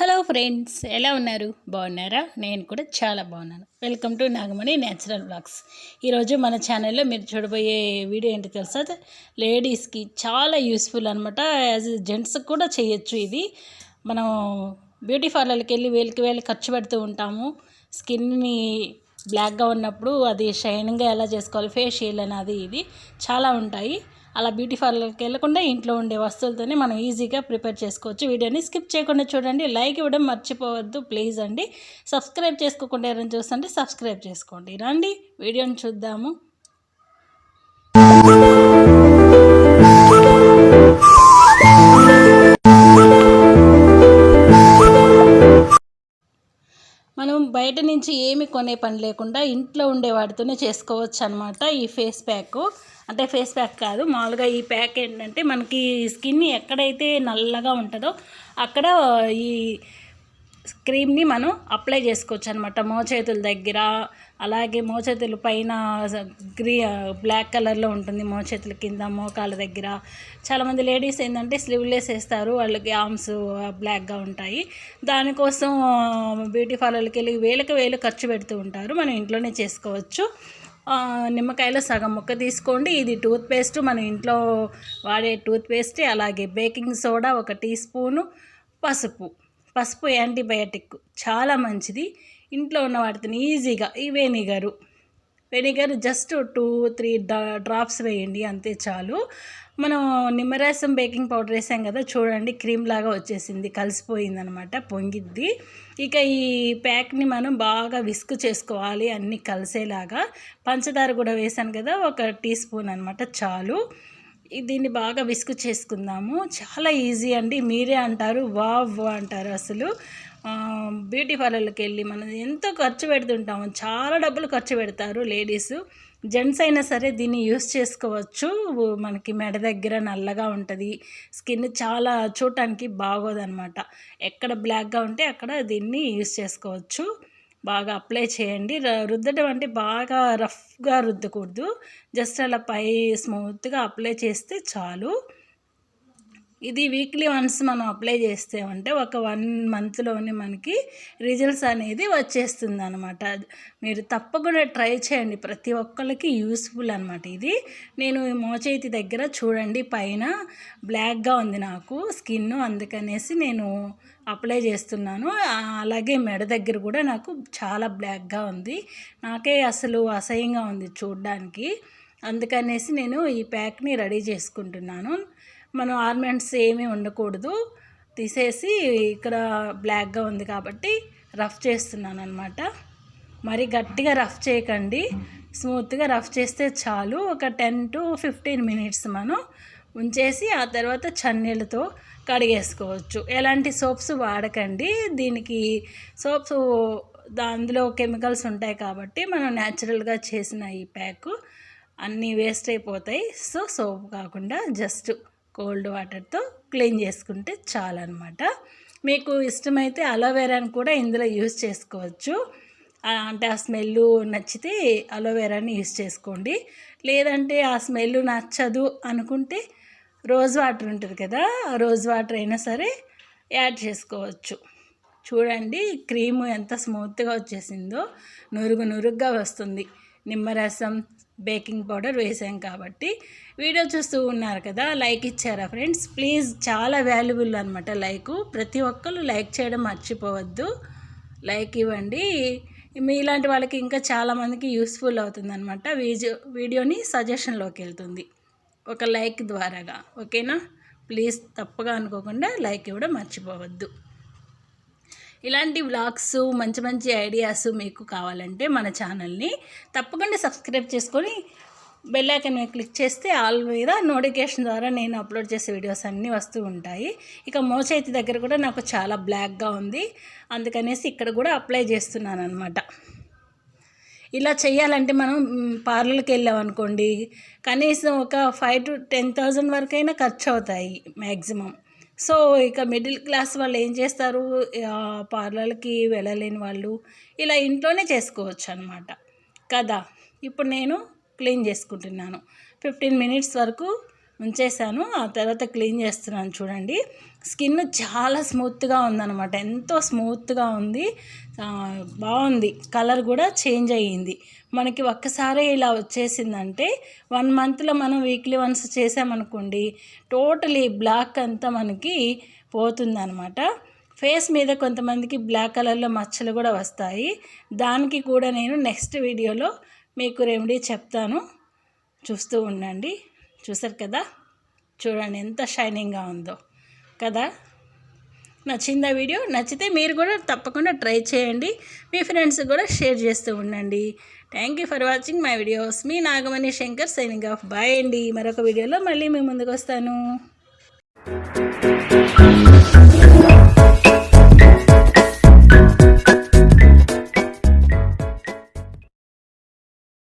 Hello friends ఎలా ఉన్నారు? బాగున్నారా? నేను కూడా చాలా బాగున్నాను. Welcome to Nagamani natural blogs ఈరోజు మన ఛానల్లో మీరు చూడబోయే వీడియో ఏంటి తెలుసా? లేడీస్కి చాలా యూస్ఫుల్ అనమాట యాజ్ జెంట్స్కి కూడా చేయొచ్చు ఇది. మనం బ్యూటీ పార్లర్కి వెళ్ళి వేలికి వేలు ఖర్చు పెడుతూ ఉంటాము. స్కిన్ని బ్లాక్గా ఉన్నప్పుడు అది షైనింగ్గా ఎలా చేసుకోవాలి ఫేషియల్ అని అది ఇది చాలా ఉంటాయి. అలా బ్యూటీ పార్లర్కి వెళ్ళకుండా ఇంట్లో ఉండే వస్తువులతోనే మనం ఈజీగా ప్రిపేర్ చేసుకోవచ్చు. వీడియోని స్కిప్ చేయకుండా చూడండి. లైక్ ఇవ్వడం మర్చిపోవద్దు ప్లీజ్ అండి. సబ్స్క్రైబ్ చేసుకోకుండా ఎవరైనా చూస్తుంటే సబ్స్క్రైబ్ చేసుకోండి. రండి వీడియోని చూద్దాము. మనం బయట నుంచి ఏమి కొనే పని లేకుండా ఇంట్లో ఉండే వాటితోనే చేసుకోవచ్చు అనమాట ఈ ఫేస్ ప్యాక్. అంటే ఫేస్ ప్యాక్ కాదు. మామూలుగా ఈ ప్యాక్ ఏంటంటే మనకి స్కిన్ ఎక్కడైతే నల్లగా ఉంటుందో అక్కడ ఈ క్రీమ్ని మనం అప్లై చేసుకోవచ్చు అనమాట మోచేతుల దగ్గర అలాగే మోచేతుల పైన గ్రీ బ్లాక్ కలర్లో ఉంటుంది మోచేతుల కింద మోకాల దగ్గర. చాలామంది లేడీస్ ఏంటంటే స్లీవ్లెస్ వేస్తారు వాళ్ళకి ఆర్మ్స్ బ్లాక్గా ఉంటాయి. దానికోసం బ్యూటీ పార్లర్కి వెళ్ళి వేలకు వేలు ఖర్చు పెడుతూ ఉంటారు. మనం ఇంట్లోనే చేసుకోవచ్చు. నిమ్మకాయలో సగం ముక్క తీసుకోండి. ఇది టూత్పేస్ట్. మన ఇంట్లో వాడే టూత్పేస్ట్. అలాగే బేకింగ్ సోడా ఒక టీ స్పూను పసుపు. పసుపు యాంటీబయాటిక్. చాలా మంచిది. ఇంట్లో ఉన్న వాటిని ఈజీగా. ఈ vinegar. Vinegar just two three drops వేయండి. అంతే చాలు. మనం నిమ్మరసం బేకింగ్ పౌడర్ వేసాం కదా చూడండి క్రీమ్ లాగా వచ్చేసింది కలిసిపోయింది అనమాట పొంగిద్ది. ఇక ఈ ప్యాక్ని మనం బాగా విస్క్ చేసుకోవాలి అన్నీ కలిసేలాగా. పంచదార కూడా వేసాను కదా ఒక టీ స్పూన్ అనమాట చాలు. దీన్ని బాగా విసుగు చేసుకుందాము. చాలా ఈజీ అండి. మీరే అంటారు వావ్ అంటారు అసలు. బ్యూటీ పార్లర్కి వెళ్ళి మనం ఎంతో ఖర్చు పెడుతుంటాము. చాలా డబ్బులు ఖర్చు పెడతారు లేడీస్. జెంట్స్ అయినా సరే దీన్ని యూస్ చేసుకోవచ్చు. మనకి మెడ దగ్గర నల్లగా ఉంటుంది. స్కిన్ చాలా చూడటానికి బాగోదన్నమాట ఎక్కడ బ్లాక్గా ఉంటే అక్కడ దీన్ని యూస్ చేసుకోవచ్చు. బాగా అప్లై చేయండి. రుద్దడం అంటే బాగా రఫ్గా రుద్దకూడదు. జస్ట్ అలా పై స్మూత్గా అప్లై చేస్తే చాలు. ఇది వీక్లీ వన్స్ మనం అప్లై చేస్తామంటే ఒక వన్ మంత్లోనే మనకి రిజల్ట్స్ అనేది వచ్చేస్తుంది అనమాట మీరు తప్పకుండా ట్రై చేయండి. ప్రతి ఒక్కరికి యూస్ఫుల్ అనమాట ఇది. నేను మోచేతి దగ్గర చూడండి. పైన బ్లాక్గా ఉంది నాకు స్కిన్ అందుకనేసి నేను అప్లై చేస్తున్నాను. అలాగే మెడ దగ్గర కూడా నాకు చాలా బ్లాక్గా ఉంది. నాకే అసలు అసహ్యంగా ఉంది చూడడానికి. అందుకనేసి నేను ఈ ప్యాక్ని రెడీ చేసుకుంటున్నాను. మనం ఆర్నమెంట్స్ ఏమీ ఉండకూడదు. తీసేసి ఇక్కడ బ్లాక్గా ఉంది కాబట్టి రఫ్ చేస్తున్నాను అనమాట మరి గట్టిగా రఫ్ చేయకండి. స్మూత్గా రఫ్ చేస్తే చాలు. ఒక టెన్ టు ఫిఫ్టీన్ మినిట్స్ మనం ఉంచేసి ఆ తర్వాత చన్నీళ్ళతో కడిగేసుకోవచ్చు. ఎలాంటి సోప్స్ వాడకండి. దీనికి సోప్స్ అందులో కెమికల్స్ ఉంటాయి కాబట్టి మనం న్యాచురల్గా చేసిన ఈ ప్యాక్ అన్నీ వేస్ట్ అయిపోతాయి. సో సోప్ కాకుండా జస్ట్ కోల్డ్ వాటర్తో క్లీన్ చేసుకుంటే చాలన్నమాట. మీకు ఇష్టమైతే అలోవెరాని కూడా ఇందులో యూస్ చేసుకోవచ్చు. అంటే ఆ స్మెల్ నచ్చితే అలోవెరాని యూజ్ చేసుకోండి. లేదంటే ఆ స్మెల్ నచ్చదు అనుకుంటే రోజ్ వాటర్ ఉంటుంది కదా రోజ్ వాటర్ అయినా సరే యాడ్ చేసుకోవచ్చు. చూడండి క్రీము ఎంత స్మూత్గా వచ్చేసిందో నురుగు నురుగ్గా వస్తుంది. నిమ్మరసం బేకింగ్ పౌడర్ వేసాం కాబట్టి వీడియో చూస్తూ ఉన్నారు కదా లైక్ ఇచ్చారా ఫ్రెండ్స్? ప్లీజ్ చాలా వాల్యుబుల్ అనమాట లైక్. ప్రతి ఒక్కరు లైక్ చేయడం మర్చిపోవద్దు. లైక్ ఇవ్వండి. మీలాంటి వాళ్ళకి ఇంకా చాలామందికి యూస్ఫుల్ అవుతుంది అనమాట వీడియోని సజెషన్లోకి వెళ్తుంది. ఒక లైక్ ద్వారాగా ఓకేనా? ప్లీజ్ తప్పగా అనుకోకుండా లైక్ ఇవ్వడం మర్చిపోవద్దు. ఇలాంటి వ్లాగ్స్ మంచి మంచి ఐడియాస్ మీకు కావాలంటే మన ఛానల్ని తప్పకుండా సబ్స్క్రైబ్ చేసుకొని బెల్ ఐకన్ మీద క్లిక్ చేస్తే ఆల్ మీద నోటిఫికేషన్ ద్వారా నేను అప్లోడ్ చేసే వీడియోస్ అన్నీ వస్తూ ఉంటాయి. ఇక మోచేతి దగ్గర కూడా నాకు చాలా బ్లాక్గా ఉంది. అందుకనేసి ఇక్కడ కూడా అప్లై చేస్తున్నాను అనమాట ఇలా చేయాలంటే మనం పార్లర్కి వెళ్ళామనుకోండి కనీసం ఒక ఫైవ్ టు టెన్ థౌజండ్ వరకైనా ఖర్చు అవుతాయి మ్యాక్సిమం సో ఇక మిడిల్ క్లాస్ వాళ్ళు ఏం చేస్తారు? పార్లర్కి వెళ్ళలేని వాళ్ళు ఇలా ఇంట్లోనే చేసుకోవచ్చు అనమాట కదా? ఇప్పుడు నేను క్లీన్ చేసుకుంటున్నాను. ఫిఫ్టీన్ మినిట్స్ వరకు ఉంచేసాను ఆ తర్వాత క్లీన్ చేస్తున్నాను చూడండి. స్కిన్ చాలా స్మూత్గా ఉందన్నమాట. ఎంతో స్మూత్గా ఉంది. బాగుంది. కలర్ కూడా చేంజ్ అయ్యింది. మనకి ఒక్కసారి ఇలా వచ్చేసిందంటే వన్ మంత్లో మనం వీక్లీ వన్స్ చేసామనుకోండి టోటలీ బ్లాక్ అంతా మనకి పోతుందన్నమాట. ఫేస్ మీద కొంతమందికి బ్లాక్ కలర్లో మచ్చలు కూడా వస్తాయి. దానికి కూడా నేను నెక్స్ట్ వీడియోలో మీకు రెమెడీ చెప్తాను. చూస్తూ ఉండండి. చూసారు కదా? చూడండి ఎంత షైనింగ్గా ఉందో. కదా? నచ్చిందా వీడియో? నచ్చితే మీరు కూడా తప్పకుండా ట్రై చేయండి. మీ ఫ్రెండ్స్ కూడా షేర్ చేస్తూ ఉండండి. Thank you for watching my videos. Me Nagamani Shankar signing off. Bye అండి. మరొక వీడియోలో మళ్ళీ మీ ముందుకు వస్తాను.